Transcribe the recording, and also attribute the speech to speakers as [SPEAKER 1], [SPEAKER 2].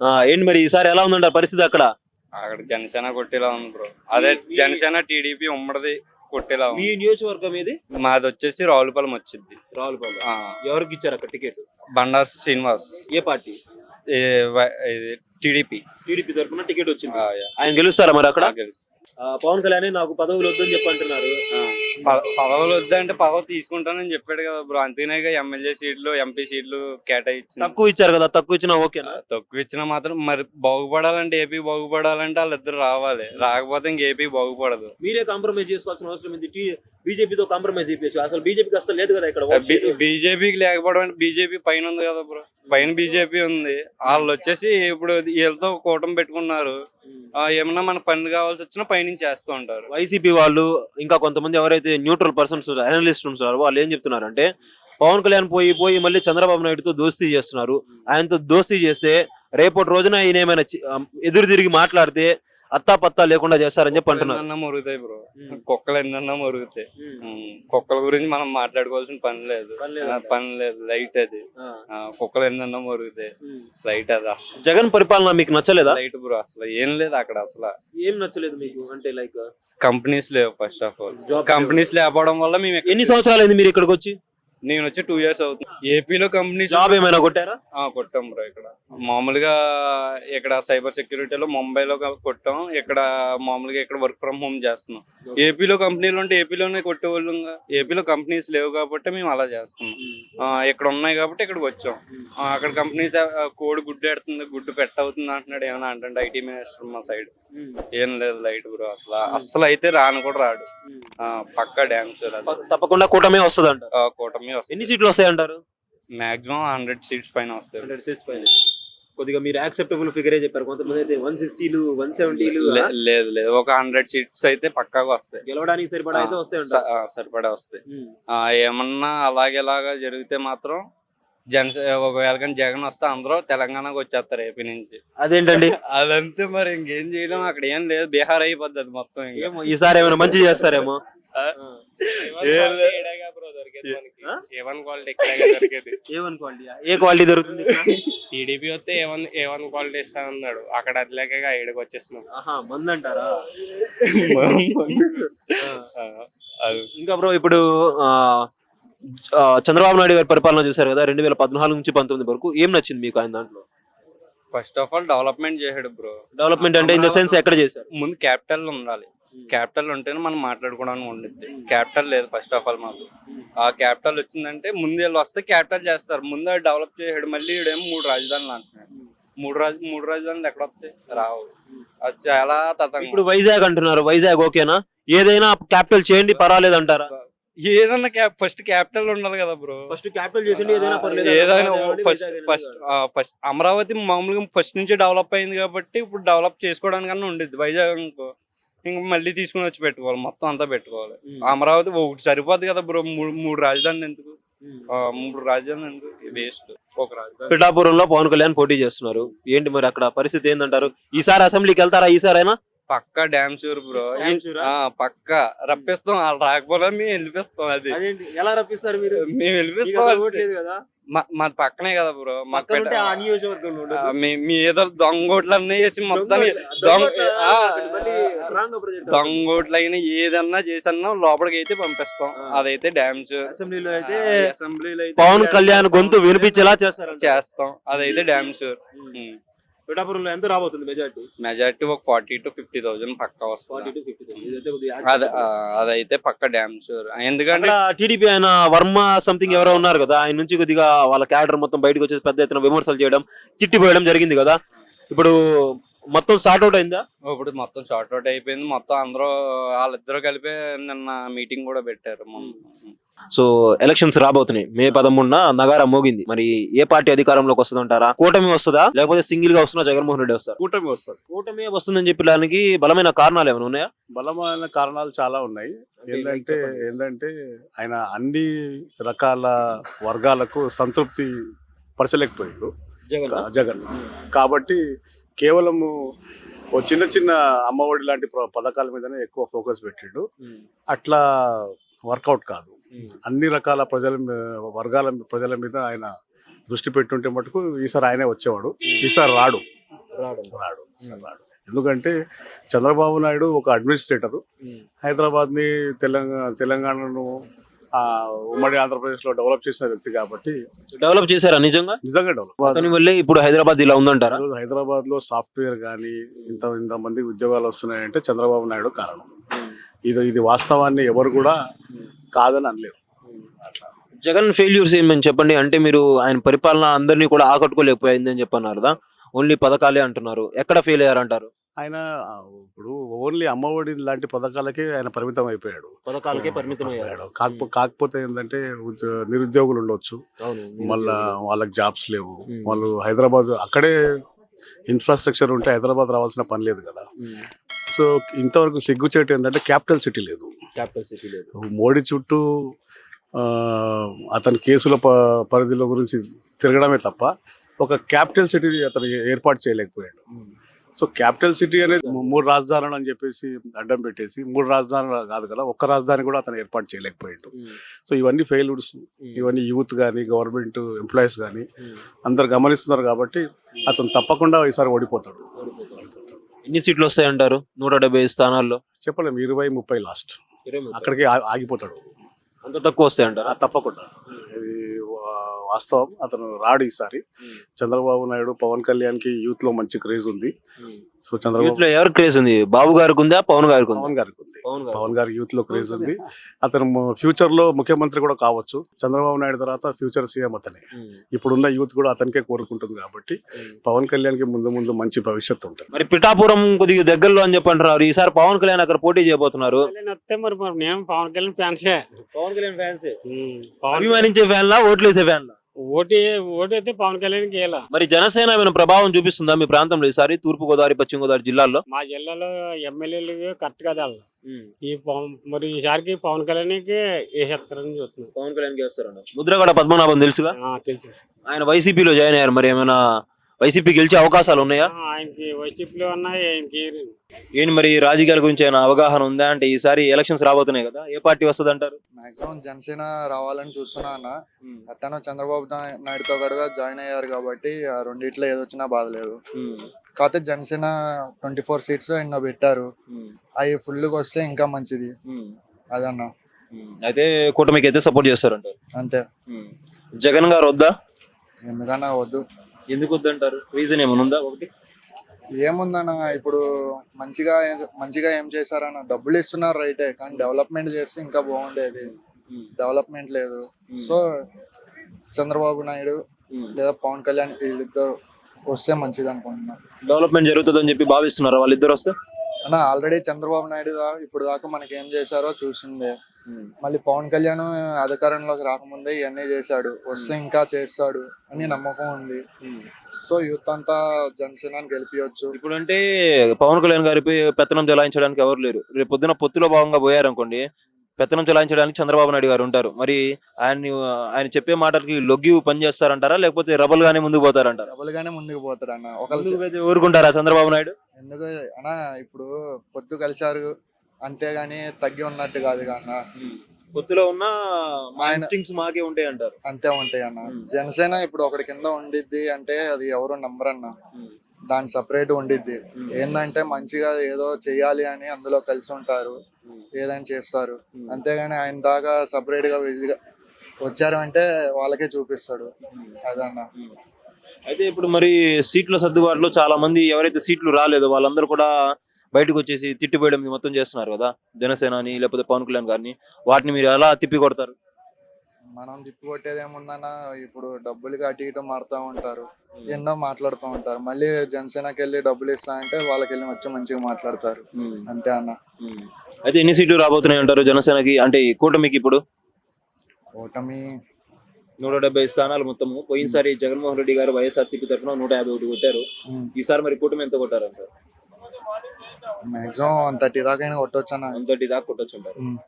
[SPEAKER 1] ఆ, ఏంటి మరి ఈసారి ఎలా ఉందంటారు పరిస్థితి అక్కడ?
[SPEAKER 2] అక్కడ జనసేన కొట్టేలా ఉంది బ్రో. అదే జనసేన టీడీపీ ఉమ్మడిది కొట్టేలా
[SPEAKER 1] మీ
[SPEAKER 2] ఉంది.
[SPEAKER 1] నియోజకవర్గం ఏది?
[SPEAKER 2] మాది వచ్చేసి రావులపాలెం వచ్చింది
[SPEAKER 1] రావులపాలెం. ఎవరికి ఇచ్చారు అక్కడ టికెట్?
[SPEAKER 2] బండారు శ్రీనివాస్.
[SPEAKER 1] ఏ పార్టీ?
[SPEAKER 2] టీడీపీ.
[SPEAKER 1] టీడీపీ తరఫున టికెట్ వచ్చింది. ఆయన గెలుస్తారా మరి అక్కడ? ఆ, పవన్ కళ్యాణ్ నాకు పదవులు వద్దని చెప్పి అంటున్నారు
[SPEAKER 2] పదవులు వద్దంటే పదవి తీసుకుంటానని చెప్పాడు కదా బ్రో. అంతేనేగా ఎమ్మెల్యే సీట్లు ఎంపీ సీట్లు కేటాయించింది.
[SPEAKER 1] తక్కువ ఇచ్చారు కదా తక్కువ ఇచ్చినా ఓకేనా?
[SPEAKER 2] తక్కువ ఇచ్చినా మాత్రం మరి బాగుపడాలంటే ఏపీ బాగుపడాలంటే వాళ్ళిద్దరు రావాలి. రాకపోతే ఇంక ఏపీ బాగుపడదు.
[SPEAKER 1] మీరే కాంప్రమైజ్ చేసుకోవాల్సిన అవసరం ఏంది? బీజేపీతో కాంప్రమైజ్ అయిపోవచ్చు అసలు బీజేపీకి అసలు లేదు కదా ఇక్కడ.
[SPEAKER 2] బీజేపీకి లేకపోవడం అంటే బీజేపీ పైన ఉంది కదా బ్రో. పైన బీజేపీ ఉంది. వాళ్ళు వచ్చేసి ఇప్పుడు వీళ్ళతో కూటమి పెట్టుకున్నారు. ఆ, ఏమన్నా మన పని కావాల్సి వచ్చినా పైనుంచి చేస్తూ ఉంటారు.
[SPEAKER 1] వైసీపీ వాళ్ళు ఇంకా కొంతమంది ఎవరైతే న్యూట్రల్ పర్సన్స్ అనలిస్ట్ ఉన్నారో వాళ్ళు ఏం చెప్తున్నారు అంటే పవన్ కళ్యాణ్ పోయి పోయి మళ్ళీ చంద్రబాబు నాయుడుతో దోస్తీ చేస్తున్నారు. ఆయనతో దోస్తీ చేస్తే రేపటి రోజున ఆయన ఏమైనా ఎదురు తిరిగి మాట్లాడితే అత్తా పత్తా లేకుండా చేస్తారని చెప్పి అంటున్నారు.
[SPEAKER 2] ఎన్నన్నా మురుగుతాయి బ్రో. కుక్కలు ఎన్నన్నా మురుగుతాయి. కుక్కల గురించి మనం మాట్లాడుకోవాల్సిన పని లేదు.
[SPEAKER 1] పని లేదు
[SPEAKER 2] ఆ,
[SPEAKER 1] అంట.
[SPEAKER 2] పని లేదు. లైట్ అది.
[SPEAKER 1] ఆ.
[SPEAKER 2] కుక్కలు ఎన్నన్నా మురుగుతాయి. లైట్ అది అసలు.
[SPEAKER 1] జగన్ పరిపాలన మీకు నచ్చలేదా?
[SPEAKER 2] లైట్ బ్రో అసలు ఏం లేదు అక్కడ అసలు.
[SPEAKER 1] ఏం నచ్చలేదు మీకు? అంటే లైక్
[SPEAKER 2] కంపెనీస్ లేవు ఫస్ట్ ఆఫ్ ఆల్ కంపెనీస్ లేకపోవడం వల్ల మేము ఎక్కడ-
[SPEAKER 1] ఎన్ని సంవత్సరాలు అయింది మీరు ఇక్కడికి వచ్చి?
[SPEAKER 2] నేను వచ్చి టూ ఇయర్స్ అవుతుంది ఏపీలో కంపెనీస్
[SPEAKER 1] జాబ్ ఏమైనా కొట్టారా?
[SPEAKER 2] కొట్టాం బ్రో ఇక్కడ. మామూలుగా ఇక్కడ సైబర్ సెక్యూరిటీలో ముంబైలో కొట్టాం. ఇక్కడ మామూలుగా ఇక్కడ వర్క్ ఫ్రమ్ హోమ్ చేస్తున్నాం. ఏపీలో కంపెనీలు ఉంటే ఏపీలోనే కొట్టేవాళ్ళం ఏపీలో కంపెనీస్ లేవు కాబట్టి మేము అలా చేస్తున్నాం. ఆ, ఇక్కడ ఉన్నాయి కాబట్టి ఇక్కడికి వచ్చాం. అక్కడ కంపెనీస్ కోడి గుడ్డు పెడుతుంది గుడ్డు పెట్టవుతుంది అంటున్నాడు. ఏమైనా అంటే ఐటీ మినిస్టర్ మా సైడ్ ఏం లేదు లైట్ బ్రో అసలు. అసలు అయితే రాను కూడా రాడు. ఆ, పక్కా
[SPEAKER 1] ప- తప్పకుండా కూటమే వస్తుంది అంటారు
[SPEAKER 2] ఆ, కూటమి వస్తుంది
[SPEAKER 1] ఎన్ని సీట్లు వస్తాయి అంటారు
[SPEAKER 2] మాక్సిమం హండ్రెడ్ సీట్స్ పైన వస్తాయి.
[SPEAKER 1] హండ్రెడ్ సీట్స్ పైన. కొద్దిగా మీరు యాక్సెప్టబుల్ ఫిగరే చెప్పారు. కొంతమంది అయితే వన్ సిక్స్టీలు వన్ సెవెంటీలు
[SPEAKER 2] లే- లేదు లేదు. ఒక హండ్రెడ్ సీట్స్ అయితే పక్కాగా వస్తాయి.
[SPEAKER 1] గెలవడానికి సరిపడా అయితే వస్తాయి
[SPEAKER 2] సరిపడా వస్తాయి. ఏమన్నా అలాగేలాగా జరిగితే మాత్రం జనసే ఒకవేళ కానీ జగన్ వస్తే అందరూ తెలంగాణకు వచ్చేస్తారు ఏపీ నుంచి.
[SPEAKER 1] అదేంటండి?
[SPEAKER 2] అదంతే మరి ఇంకేం చేయలేం. అక్కడ ఏం లేదు. బీహార్ అయిపోద్ది అది మొత్తం
[SPEAKER 1] ఈసారి ఏమైనా మంచి చేస్తారేమో.
[SPEAKER 2] ఏం
[SPEAKER 3] క్వాలిటీ ఇక్కడే దొరికేది
[SPEAKER 1] A? One quality A quality దొరుకుతుంది?
[SPEAKER 3] టీడీపీ వస్తే A one A one quality ఇస్తా అన్నాడు. అక్కడ అది లేక ఈడకి వచ్చేస్తున్నాం
[SPEAKER 1] ఆహా మంది అంటారా ఇంకా బ్రో ఇప్పుడు చంద్రబాబు నాయుడు గారి పరిపాలన చూశారు కదా రెండు వేల పద్నాలుగు నుంచి పంతొమ్మిది వరకు. ఏం నచ్చింది మీకు ఆయన దాంట్లో?
[SPEAKER 2] ఫస్ట్ ఆఫ్ ఆల్ డెవలప్మెంట్ చేసాడు బ్రో
[SPEAKER 1] డెవలప్మెంట్ అంటే ఇన్ ద సెన్స్ ఎక్కడ చేశారు?
[SPEAKER 2] ముందు క్యాపిటల్ ఉండాలి. క్యాపిటల్ ఉంటేనే మనం మాట్లాడుకోవడానికి ఉండిద్ది. క్యాపిటల్ లేదు ఫస్ట్ ఆఫ్ ఆల్ మాకు. ఆ క్యాపిటల్ వచ్చిందంటే ముందు వీళ్ళు వస్తే క్యాపిటల్ చేస్తారు. ముందు డెవలప్ చేసాడు. మళ్ళీ ఈడేమో మూడు రాజధానులు అంటున్నాడు. మూడు రాజ మూడు రాజధానులు ఎక్కడ వస్తాయి? రావు. అది చాలా తతంగం.
[SPEAKER 1] ఇప్పుడు వైజాగ్ అంటున్నారు. వైజాగ్ ఓకేనా? ఏదైనా క్యాపిటల్ చేయండి పర్వాలేదు అంటారా?
[SPEAKER 2] ఏదన్నా క్యాప్ ఫస్ట్ క్యాపిటల్ ఉండాలి కదా బ్రో.
[SPEAKER 1] ఫస్ట్ క్యాపిటల్ చేసిండి ఏదైనా పర్లేదు
[SPEAKER 2] ఏదైనా? First first. ఫస్ట్ అమరావతి మామూలుగా ఫస్ట్ నుంచి డెవలప్ అయింది కాబట్టి ఇప్పుడు డెవలప్ చేసుకోవడానికన్నా ఉండేది వైజాగ్ అనుకో. ఇంక మళ్ళీ తీసుకుని వచ్చి పెట్టుకోవాలి. మొత్తం అంతా పెట్టుకోవాలి. అమరావతి ఒకటి సరిపోద్ది కదా బ్రో. మూడు మూడు రాజధానులు ఎందుకు? మూడు రాజధానులు ఎందుకు? వేస్ట్ ఒక రాజధాని.
[SPEAKER 1] పిఠాపురంలో పవన్ కళ్యాణ్ పోటీ చేస్తున్నారు. ఏంటి మరి అక్కడ పరిస్థితి ఏందంటారు? ఈసారి అసెంబ్లీకి వెళ్తారా? ఈసారైనా?
[SPEAKER 2] పక్కా డ్యామ్ షూర్ బ్రో? పక్కా. రప్పిస్తాం వాళ్ళు రాకపోతే మేము వెళ్ళిపిస్తాం అది.
[SPEAKER 1] ఎలా రప్పిస్తారు మీరు?
[SPEAKER 2] మేము వెళ్ళిపిస్తాం.
[SPEAKER 1] కదా?
[SPEAKER 2] మా మాది పక్కనే కదా బ్రో. మా మీ ఏదో దొంగోట్లు అన్నీ వేసి మొత్తం. దొంగోట్లు అయినా ఏదన్నా చేసన్నా లోపలికి అయితే పంపిస్తాం. అదైతే డ్యామ్స్
[SPEAKER 1] అసెంబ్లీలో అయితే
[SPEAKER 2] అసెంబ్లీలో అయితే
[SPEAKER 1] పవన్ కళ్యాణ్ గొంతు వినిపించేలా చేస్తారు
[SPEAKER 2] చేస్తాం. అదైతే డ్యామ్స్
[SPEAKER 1] పిఠాపురంలో ఎంత రాబోతుంది మెజార్టీ?
[SPEAKER 2] మెజారిటీ ఒక ఫార్టీ టు ఫిఫ్టీ థౌసండ్ పక్కా
[SPEAKER 1] ఫార్టీ
[SPEAKER 2] వస్తుంది
[SPEAKER 1] టు ఫిఫ్టీ
[SPEAKER 2] అది ఆ, అదైతే పక్క డ్యామ్స్ ఎందుకంటే
[SPEAKER 1] అక్కడ టీడీపీ ఆయన వర్మ సంథింగ్ ఎవరో ఉన్నారు కదా ఆయన నుంచి కొద్దిగా వాళ్ళ క్యాడర్ మొత్తం బయటకు వచ్చేసి పెద్ద ఎత్తున విమర్శలు చేయడం చిట్టిపోయడం జరిగింది కదా. ఇప్పుడు మొత్తం సార్ట్ అవుట్ అయిందా?
[SPEAKER 2] ఇప్పుడు మొత్తం షార్ట్ అవుట్ అయిపోయింది. మొత్తం అందరూ వాళ్ళిద్దరూ కలిపి నిన్న మీటింగ్ కూడా పెట్టారు.
[SPEAKER 1] సో ఎలక్షన్స్ రాబోతున్నాయి. మే పదమూడున నగారా మోగింది. మరి ఏ పార్టీ అధికారంలోకి వస్తుందంటారా? కూటమి వస్తుందా? లేకపోతే సింగిల్గా వస్తుందా జగన్మోహన్ రెడ్డి వస్తారు?
[SPEAKER 4] కూటమి వస్తుంది.
[SPEAKER 1] కూటమి వస్తుందని చెప్పడానికి బలమైన కారణాలు ఏమైనా ఉన్నాయా?
[SPEAKER 4] బలమైన కారణాలు చాలా ఉన్నాయి. ఏంటంటే. ఏంటంటే ఆయన అన్ని రకాల వర్గాలకు సంతృప్తి పరచలేకపోయిండు.
[SPEAKER 1] జగన్.
[SPEAKER 4] జగన్. కాబట్టి కేవలము ఓ చిన్న చిన్న అమ్మఒడి లాంటి పథకాల మీదనే ఎక్కువ ఫోకస్ పెట్టిండు. అట్లా వర్కౌట్ కాదు. అన్ని రకాల ప్రజల వర్గాల ప్రజల మీద ఆయన దృష్టి పెట్టుంటే మటుకు ఈసారి ఆయనే వచ్చేవాడు. ఈసారి రాడు.
[SPEAKER 1] రాడు.
[SPEAKER 4] రాడు. రాడు. ఎందుకంటే చంద్రబాబు నాయుడు ఒక అడ్మినిస్ట్రేటర్. హైదరాబాద్ని తెలంగాణ తెలంగాణను ఉమ్మడి ఆంధ్రప్రదేశ్లో డెవలప్ చేసిన వ్యక్తి కాబట్టి
[SPEAKER 1] డెవలప్ చేశారా నిజంగా?
[SPEAKER 4] నిజంగా డెవలప్.
[SPEAKER 1] అతని వల్లే ఇప్పుడు హైదరాబాద్ ఇలా ఉందంటారా?
[SPEAKER 4] హైదరాబాద్లో సాఫ్ట్వేర్ కానీ ఇంత ఇంత మంది ఉద్యోగాలు వస్తున్నాయంటే చంద్రబాబు నాయుడు కారణం. ఇది ఇది వాస్తవాన్ని ఎవరు కూడా కాదని అనలేరు. అట్లా.
[SPEAKER 1] జగన్ ఫెయిల్యూర్స్ ఏమని చెప్పండి? అంటే మీరు ఆయన పరిపాలన అందరినీ కూడా ఆకట్టుకోలేకపోయింది అని చెప్పన్నారు ఓన్లీ పథకాలే అంటున్నారు. ఎక్కడ ఫెయిల్ అయ్యారంటారు?
[SPEAKER 4] ఆయన ఇప్పుడు ఓన్లీ అమ్మఒడి లాంటి పథకాలకే ఆయన పరిమితం అయిపోయాడు
[SPEAKER 1] పథకాలకే పరిమితం.
[SPEAKER 4] కాకపో కాకపోతే ఏంటంటే నిరుద్యోగులు ఉండొచ్చు. మళ్ళా వాళ్ళకి జాబ్స్ లేవు. వాళ్ళు హైదరాబాద్ అక్కడే ఇన్ఫ్రాస్ట్రక్చర్ ఉంటే హైదరాబాద్ రావాల్సిన పని లేదు కదా. సో ఇంతవరకు సిగ్గుచేటు ఏంటంటే క్యాపిటల్ సిటీ లేదు.
[SPEAKER 1] క్యాపిటల్ సిటీ లేదు.
[SPEAKER 4] మోడీ చుట్టూ అతని కేసుల ప పరిధిలో గురించి తిరగడమే తప్ప ఒక క్యాపిటల్ సిటీ అతను ఏర్పాటు చేయలేకపోయాడు. సో క్యాపిటల్ సిటీ అనేది మూడు రాజధానులు అని చెప్పేసి అడ్డం పెట్టేసి మూడు రాజధానులు కాదు కదా ఒక్క రాజధాని కూడా అతను ఏర్పాటు చేయలేకపోయాడు. సో ఇవన్నీ ఫెయిల్యూర్స్ ఇవన్నీ యూత్ కానీ గవర్నమెంట్ ఎంప్లాయీస్ కానీ అందరు గమనిస్తున్నారు కాబట్టి అతను తప్పకుండా ఈసారి ఓడిపోతాడు.
[SPEAKER 1] ఎన్ని సీట్లు వస్తాయంటారు? నూట డెబ్బై ఐదు స్థానాల్లో?
[SPEAKER 4] చెప్పలేము ఇరవై ముప్పై లాస్ట్ అక్కడికి ఆగిపోతాడు.
[SPEAKER 1] అంత తక్కువ వస్తాయంటారా?
[SPEAKER 4] తప్పకుండా. వాస్తవం. అతను రాడు ఈసారి. చంద్రబాబు నాయుడు పవన్ కళ్యాణ్కి యూత్లో మంచి క్రేజ్ ఉంది. సో చంద్రబాబు
[SPEAKER 1] యూత్లో ఎవరు క్రేజ్ ఉంది? బాబు గారికి ఉందా? పవన్ గారికి
[SPEAKER 4] పవన్ గారికి ఉంది.
[SPEAKER 1] పవన్ గారు
[SPEAKER 4] యూత్లో క్రేజ్ ఉంది. అతను ఫ్యూచర్లో ముఖ్యమంత్రి కూడా కావచ్చు. చంద్రబాబు నాయుడు తర్వాత ఫ్యూచర్ సీఎం అతనే. ఇప్పుడున్న యూత్ కూడా అతనికే కోరుకుంటుంది కాబట్టి పవన్ కళ్యాణ్కి ముందు ముందు మంచి భవిష్యత్తు ఉంటుంది.
[SPEAKER 1] మరి పిఠాపురం కొద్దిగా దగ్గరలో అని చెప్పి అంటున్నారు ఈసారి పవన్ కళ్యాణ్ అక్కడ పోటీ చేయబోతున్నారు.
[SPEAKER 3] పవన్ కళ్యాణ్ ఫ్యాన్సే.
[SPEAKER 1] పవన్ కళ్యాణ్ ఫ్యాన్స్. అభిమానించే ఫ్యాన్లా ఓట్లు వేసే ఫ్యాన్లా?
[SPEAKER 3] ఓటు ఓటు అయితే పవన్ కళ్యాణ్ గేలా
[SPEAKER 1] మరి జనసేన ఏమైనా ప్రభావం చూపిస్తుందా మీ ప్రాంతంలో ఈసారి? తూర్పు గోదావరి పశ్చిమ గోదావరి జిల్లాల్లో?
[SPEAKER 3] మా జిల్లాలో ఎమ్మెల్యేలు కరెక్ట్ కదా వాళ్ళు. ఈ పవన్ మరి ఈసారికి పవన్ కళ్యాణ్కి వేసేస్తారని చూస్తున్నాం.
[SPEAKER 1] పవన్ కళ్యాణ్ వస్తారంట. ముద్రగడ పద్మనాభం తెలుసుగా?
[SPEAKER 3] తెలుసు.
[SPEAKER 1] ఆయన వైసీపీలో జాయిన్ అయ్యారు. మరి ఏమైనా వైసీపీ గెలిచే అవకాశాలు ఉన్నాయా?
[SPEAKER 3] ఆయనకి వైసీపీలో ఉన్నాయి ఆయనకి
[SPEAKER 1] ఏంటి మరి రాజకీయాల గురించి ఏమైనా అవగాహన ఉందా? అంటే ఈసారి ఎలక్షన్స్ రాబోతున్నాయి కదా ఏ పార్టీ వస్తుంది అంటారు?
[SPEAKER 5] మాక్సిమం జనసేన రావాలని చూస్తున్నా అన్న. అట్టనో చంద్రబాబు నాయుడుతో కూడా జాయిన్ అయ్యారు కాబట్టి ఆ రెండిట్లో ఏదొచ్చినా బాధ లేదు. కాకపోతే జనసేన ట్వంటీ ఫోర్ సీట్స్ ఎన్నో పెట్టారు. అవి ఫుల్గా వస్తే ఇంకా మంచిది. అదన్న.
[SPEAKER 1] అయితే కూటమికి అయితే సపోర్ట్ చేస్తారంటారు?
[SPEAKER 5] అంతే.
[SPEAKER 1] జగన్ గారు వద్దా?
[SPEAKER 5] ఎందుకన్నా వద్దు.
[SPEAKER 1] ఎందుకు వద్దంటారు? రీజన్ ఏమైనా ఉందా ఒకటి?
[SPEAKER 5] ఏముందన్న ఇప్పుడు మంచిగా మంచిగా ఏం చేశారన్న డబ్బులు ఇస్తున్నారు రైటే కానీ డెవలప్మెంట్ చేస్తే ఇంకా బాగుండేది. డెవలప్మెంట్ లేదు. సో చంద్రబాబు నాయుడు లేదా పవన్ కళ్యాణ్ వీళ్ళిద్దరు వస్తే మంచిది అనుకుంటున్నా.
[SPEAKER 1] డెవలప్మెంట్ జరుగుతుందని చెప్పి భావిస్తున్నారు వాళ్ళిద్దరు వస్తే?
[SPEAKER 5] అన్న ఆల్రెడీ చంద్రబాబు నాయుడు ఇప్పుడు దాకా మనకి ఏం చేశారో చూసిందే. మళ్ళీ పవన్ కళ్యాణ్ అధికారంలోకి రాకముందే ఇవన్నీ చేశాడు. వస్తే ఇంకా చేస్తాడు అని నమ్మకం ఉంది. సో యూత్ అంతా జనసేన గెలిపించవచ్చు
[SPEAKER 1] ఇప్పుడు అంటే పవన్ కళ్యాణ్ గారిపై పెత్తనం చెలాయించడానికి ఎవరు లేరు. రేపు పొద్దున పొత్తులో భాగంగా పోయారనుకోండి పెత్తనం చెలాయించడానికి చంద్రబాబు నాయుడు గారు ఉంటారు. మరి ఆయన్ని ఆయన చెప్పే మాటలకి లొగ్గి పని చేస్తారంటారా లేకపోతే రబల్ గానే ముందుకు పోతారంటారా?
[SPEAKER 5] ముందుకు అన్న. ఒకళ్ళు
[SPEAKER 1] ముందుకు పోతే ఊరుకుంటారా చంద్రబాబు నాయుడు?
[SPEAKER 5] ఎందుకు? అన్న ఇప్పుడు పొద్దు కలిశారు. అంతేగాని తగ్గి ఉన్నట్టు కాదు అన్న
[SPEAKER 1] పొత్తులో ఉన్న మా ఇన్స్టింగ్స్ మాకే ఉంటాయి అంటారు.
[SPEAKER 5] అంతే ఉంటాయి అన్న. జనసేన ఇప్పుడు ఒకటి కింద ఉండిద్ది అంటే అది ఎవరు నమ్మరు అన్న దాని సపరేట్ ఉండిద్ది. ఏంటంటే మంచిగా ఏదో చెయ్యాలి అని అందులో కలిసి ఉంటారు. ఏదైనా చేస్తారు. అంతేగాని ఆయన దాకా సపరేట్గా వచ్చారు అంటే వాళ్ళకే చూపిస్తాడు. అదన్న.
[SPEAKER 1] అయితే ఇప్పుడు మరి సీట్ల సర్దుబాటులో చాలా మంది ఎవరైతే సీట్లు రాలేదో వాళ్ళందరూ కూడా బయటకు వచ్చేసి తిట్టిపోయడం మొత్తం చేస్తున్నారు కదా. జనసేనని లేకపోతే పవన్ కళ్యాణ్ గారిని. వాటిని మీరు ఎలా తిప్పి కొడతారు
[SPEAKER 5] మనం తిప్పి కొట్టేది ఏముందన్న ఇప్పుడు డబ్బులకి అటు ఇటు మారుతూ ఉంటారు. ఎన్నో మాట్లాడుతూ ఉంటారు. మళ్ళీ జనసేనకి వెళ్ళి డబ్బులు ఇస్తా అంటే వాళ్ళకి వెళ్ళి వచ్చి మంచిగా మాట్లాడతారు. అంతే అన్న.
[SPEAKER 1] అయితే ఎన్ని సీట్లు రాబోతున్నాయి అంటారు జనసేనకి? అంటే కూటమికి ఇప్పుడు?
[SPEAKER 5] కూటమి
[SPEAKER 1] నూట డెబ్బై స్థానాలు మొత్తము. పోయినసారి జగన్మోహన్ రెడ్డి గారు వైఎస్ఆర్సీపీ తరఫున నూట యాభై ఒకటి కొట్టారు. ఈసారి మరి కూటమి ఎంత కొట్టారు అంటారు
[SPEAKER 5] మాక్సిమం వన్ థర్టీ దాకా అయినా కొట్టొచ్చు అన్న
[SPEAKER 1] వన్ థర్టీ దాకా కొట్టొచ్చు అంటారు
[SPEAKER 5] ఉమ్.